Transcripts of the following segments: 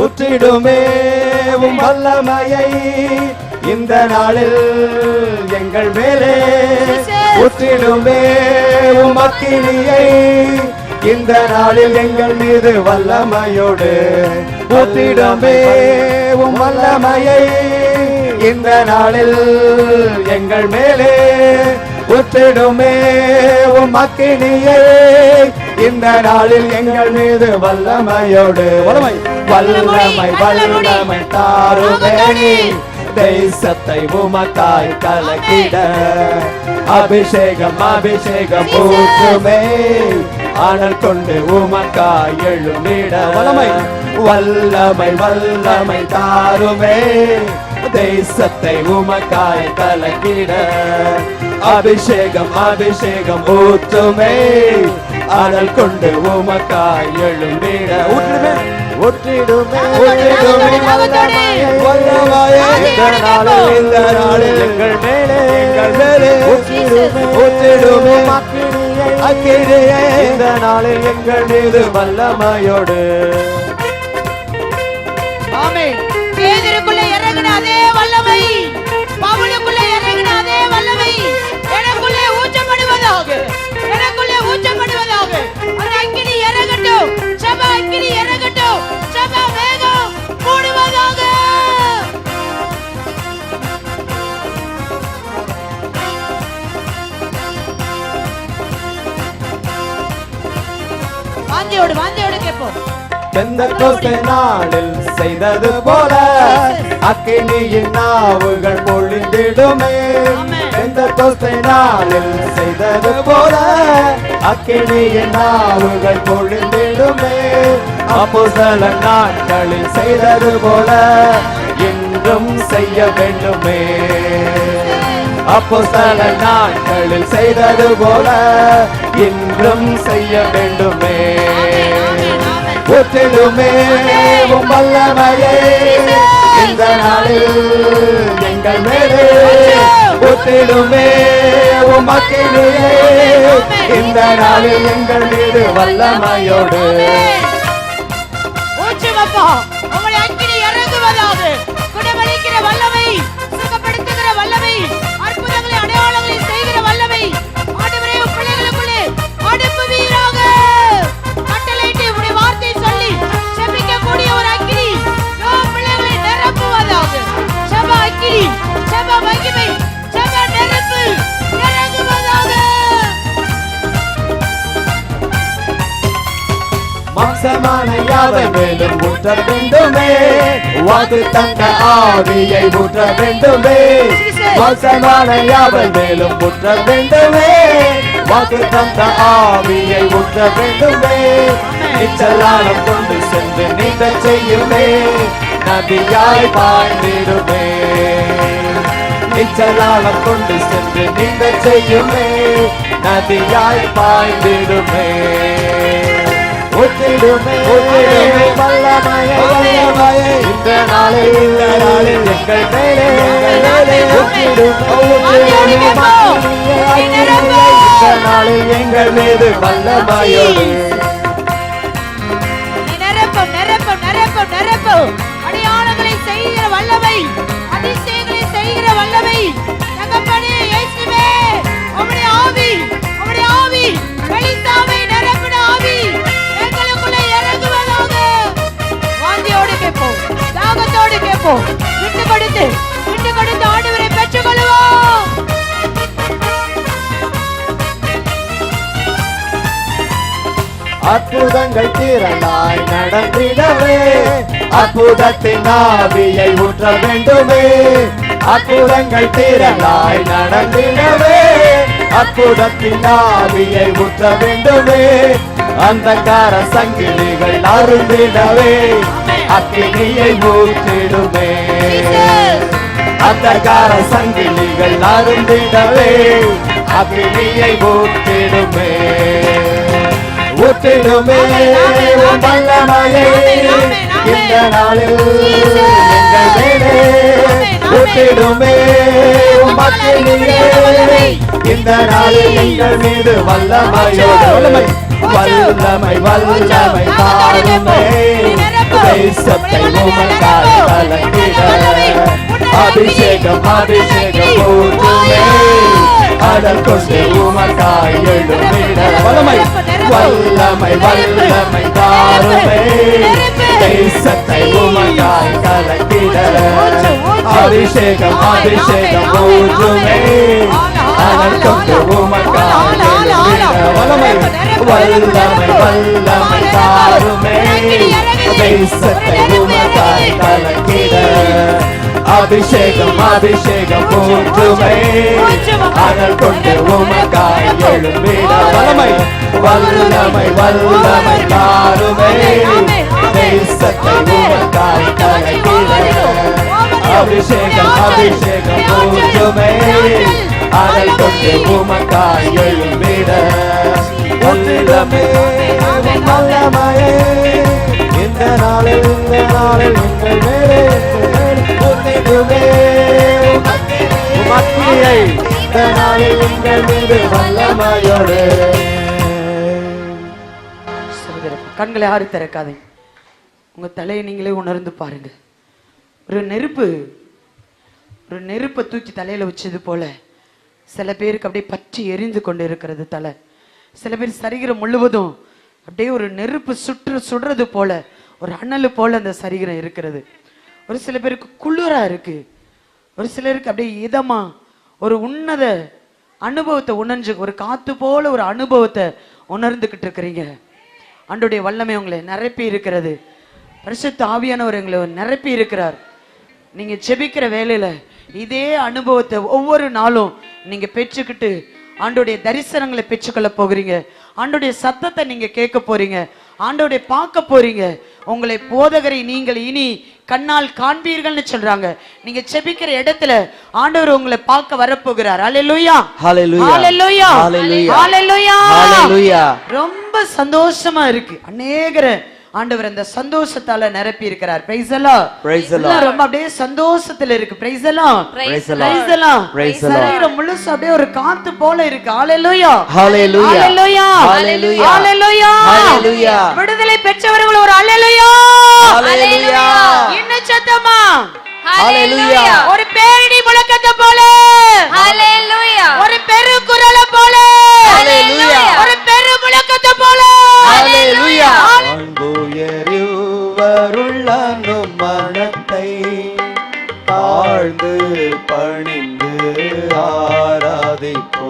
ஊற்றிடுமே உம் வல்லமையை. இந்த நாளில் எங்கள் மேலே ஊற்றிடுமே உம் அக்கினியை. இந்த நாளில் எங்கள் மீது வல்லமையோடு ஊற்றிடுமே உம் வல்லமையை. இந்த நாளில் எங்கள் மேலே ஊற்றிடுமே உம் அக்கினியை இந்த நாளில் எங்கள் மீது வல்லமையோடு வல்லமை. வல்லமை வல்லமை தாருமே தேசத்தை உமக்காய் கலக்கிட. அபிஷேகம் அபிஷேகம் ஊற்றுமே. ஆனல் கொண்டு உமக்காய் எழுமிட வல்லமை. வல்லமை வல்லமை தாருமே. தேசத்தை உமக்காய் கலக்கிட. அபிஷேகம் அபிஷேகம் ஊற்றுமே. ஆனல் கொண்டு உமக்காய் எழுமிட ஊற்றுமே ஊற்றிடுமே. ஊற்றிடுமே. வல்லமையை வல்லமையை இந்த நாளில் எங்கள் மேலே. மேலே இந்த நாளில் எங்கள் மீது வல்லமையோடு. வாந்தியோடு வாந்தியோடு கேட்போம். பெந்தகோஸ்தே நாளில் செய்தது போல அக்கினியின் நாவுகள் பொழிந்திடுமே. ஆமென். பெந்தகோஸ்தே நாளில் செய்தது போல அக்கினியின் நாவுகள் பொழிந்திடுமே. அப்போஸ்தல நாட்களில் செய்தது போல இன்றும் செய்ய வேண்டுமே. அப்போ சில நாட்களில் செய்தது போல இன்றும் செய்ய வேண்டுமே. ஆமென், வல்லமையே. இந்த நாளில் எங்கள் மேலே ஊற்றிடுமே உம் இந்த நாளில் எங்கள் மீது வல்லமையோடு. உங்களை அக்கினி இறங்குவதாவது. குணமளிக்கிற வல்லமை சுகப்படுத்துகிற வல்லமை. ஊற்ற வேண்டுமே வாக்கு தந்த ஆவியை ஊற்ற வேண்டுமே மாம்சமான யாவை மேலும் ஊற்ற வேண்டுமே வாக்கு தந்த ஆவியை ஊற்ற வேண்டுமே நிச்சலானம் கொண்டு சென்று நீந்த செய்யுமே. நதியாய் பாய்ந்திடுமே. நிச்சலானம் கொண்டு சென்று நீந்த செய்யுமே. நதியாய் பாய்ந்திடுமே. ஊற்றிடுமே வல்லமையை வல்லமையை. இந்த நாளில் இந்த நாளில் எங்கள் மேலே இந்த நாளில் எங்கள் மீது வல்லமையோடு. நிரப்பு நிரப்பு நிரப்பு நிரப்பு. அடையாளங்களை செய்கிற வல்லமை அதிசயங்களை செய்கிற வல்லமை. தகப்பனே இயேசுவே. தாகத்தோடு விட்டு கொடுத்து விட்டு கொடுத்து ஆண்டவரை பெற்றுக் பெற்றுக்கொள்வோம். அற்புதங்கள் திரளாய் நடந்திடவே. அற்புதத்தின் ஆவியை ஊற்ற வேண்டுமே. அற்புதங்கள் திரளாய் நடந்திடவே. அற்புதத்தின் ஆவியை ஊற்ற வேண்டுமே. அந்த கார சங்கிலிகள் அருந்திடவே. அக்கினியை ஊற்றிடுமே அந்தகார சங்கிலிகள் அருந்திடவே. அக்கினியை ஊற்றிடுமே ஊற்றிடுமே வல்லமையை. இந்த நாளில் எங்கள் மேலே ஊற்றிடுமே அக்கினியை. இந்த நாளில் எங்கள் மீது வல்லமையோடு. வல்லமை வல்லமை தாருமே தேசத்தை உமக்காய் கலக்கிட அபிஷேகம் அபிஷேகம் ஊற்றுமே. அதன் கொண்டு உமக்காய் எழுந்திட வல்லமை. வல்லமை வல்லமை தாருமே. தேசத்தை உமக்காய் கலக்கிட. அபிஷேகம் அபிஷேகம் ஊற்றுமே. அதன் கொண்டு வல்லமை வல்லமை வல்லமை தாருமே தேசத்தை உமக்காய் கலக்கிட அபிஷேகம் அபிஷேகம் ஊற்றுமே அனல் கொண்டு உமக்காய் எழும்பிட வல்லமை வல்லமை வல்லமை தாருமே தேசத்தை உமக்காய் கலக்கிட அபிஷேகம் அபிஷேகம் ஊற்றுமே அனல் கொண்டு உமக்காய் எழும்பிட உள்ளமே வல்லமையே இந்த நாளில் இந்த நாளில் உங்கள் மேலே உன்னிடுமே. உமக்கியை இந்த நாளில் உங்கள் மீது வல்லமையோடு சகோதரர், கண்களை யாரு திறக்காதீங்க உங்கள் தலையை நீங்களே உணர்ந்து பாருங்க. ஒரு நெருப்பு ஒரு நெருப்பை தூக்கி தலையில் வச்சது போல சில பேருக்கு அப்படியே பற்றி எரிந்து கொண்டு இருக்கிறது தலை. சில பேர் சரீரம் முழுவதும் அப்படியே ஒரு நெருப்பு சுற்று சுடுறது போல ஒரு அனல் போல அந்த சரீரம் இருக்கிறது. ஒரு சில பேருக்கு குளிரா இருக்கு. ஒரு சிலருக்கு அப்படியே இதமா ஒரு உன்னத அனுபவத்தை உணர்ந்து ஒரு காத்து போல ஒரு அனுபவத்தை உணர்ந்துகிட்டு இருக்கிறீங்க. அன்றுடைய வல்லமை உங்களை நிரப்பி இருக்கிறது. பரிசுத்த ஆவியானவர் எங்களை நிரப்பி இருக்கிறார். நீங்க ஜெபிக்கிற வேலையில இதே அனுபவத்தை ஒவ்வொரு நாளும் நீங்க பெற்றுக்கிட்டு ஆண்டோடைய தரிசனங்களை பெற்றுக்கொள்ள போகிறீங்க. ஆண்டோடைய சத்தத்தை நீங்க கேட்க போறீங்க. ஆண்டோடைய பார்க்க போறீங்க. உங்களை போதகரை நீங்கள் இனி கண்ணால் காண்பீர்கள்னு சொல்றாங்க. நீங்க செபிக்கிற இடத்துல ஆண்டவர் உங்களை பார்க்க வரப்போகிறார். Hallelujah. ஹalleluya Hallelujah. ரொம்ப சந்தோஷமா இருக்கு. அநேகர ஆண்டவர் அந்த சந்தோஷத்தால நிரப்பி இருக்கிறார் பிரைஸ் எல்லாம் Praise the Lord. ரொம்ப அப்படியே சந்தோஷத்துல இருக்கு பிரைஸ் எல்லாம். பிரைஸ் எல்லாம் Lord. சரீரம் முழுசு அப்படியே ஒரு காத்து போல இருக்கு ஹalleluya Hallelujah. ஹalleluya Hallelujah. ஹalleluya Hallelujah. விடுதலை பெற்றவர்கள் ஒரு ஹalleluya Hallelujah. இன்னும் சத்தமா Hallelujah. ஒரு பேரிடி முழக்கத்தை போல Hallelujah. ஒரு பெரு குரலை போல Hallelujah. ஒரு பெரு முழக்கத்தை போல Hallelujah. அன்புயருவருள்ளனும் மனத்தை ஆழ்ந்து பணிந்து ஆராதிப்போ.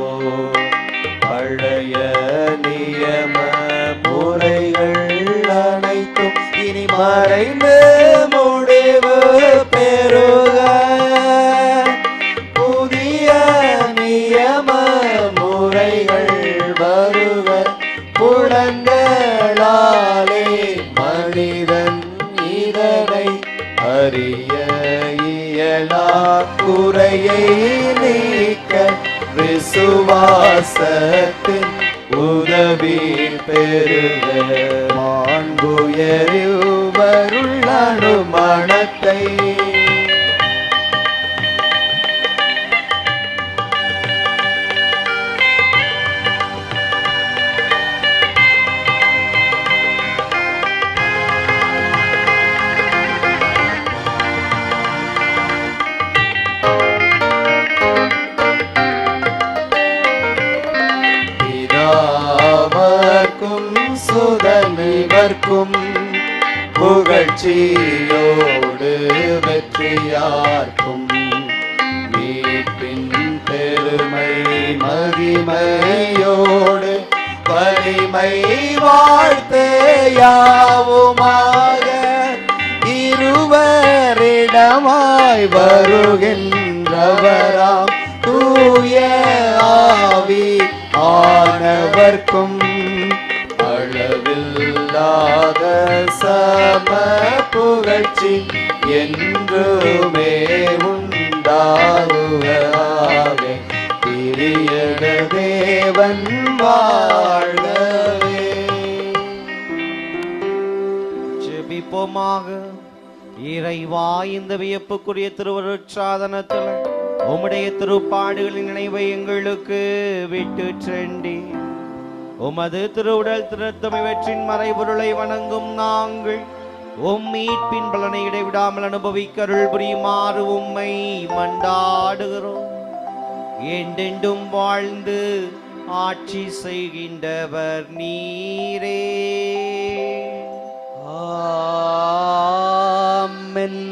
பழைய நியம முறைகள் அனைத்தும் இனி மறைந்து முடிவு இதனை அறிய இயலா குறையை நீக்க விசுவாசத்தின் உதவி பெறுக. மாண்புயருவருள் அனுமணத்தை புகழ்ச்சியோடு வெற்றியார்க்கும் மீட்பின் பெருமை மகிமையோடு வலிமை வாழ்த்தேயாவுமாக இருவரிடமாய் வருகின்றவராம் தூய ஆவி ஆனவர்க்கும் புகழ்ச்சி என்றுமே உண்டாகுவதாக திரியக தேவன் வாழவே ஜெபிப்போமாக. இறைவா இந்த வியப்புக்குரிய திருவருட்சாதனத்தில் உம்முடைய திருப்பாடுகளின் நினைவை எங்களுக்கு விட்டு சென்றி. உமது திருவுடல் திருத்தம் இவற்றின் மறைபொருளை வணங்கும் நாங்கள் உம் மீட்பின் பலனை இடைவிடாமல் அனுபவிக்க அருள் புரியுமாறு உம்மை மண்டாடுகிறோம் என்றென்றும் வாழ்ந்து ஆட்சி செய்கின்றவர் நீரே ஆமென்.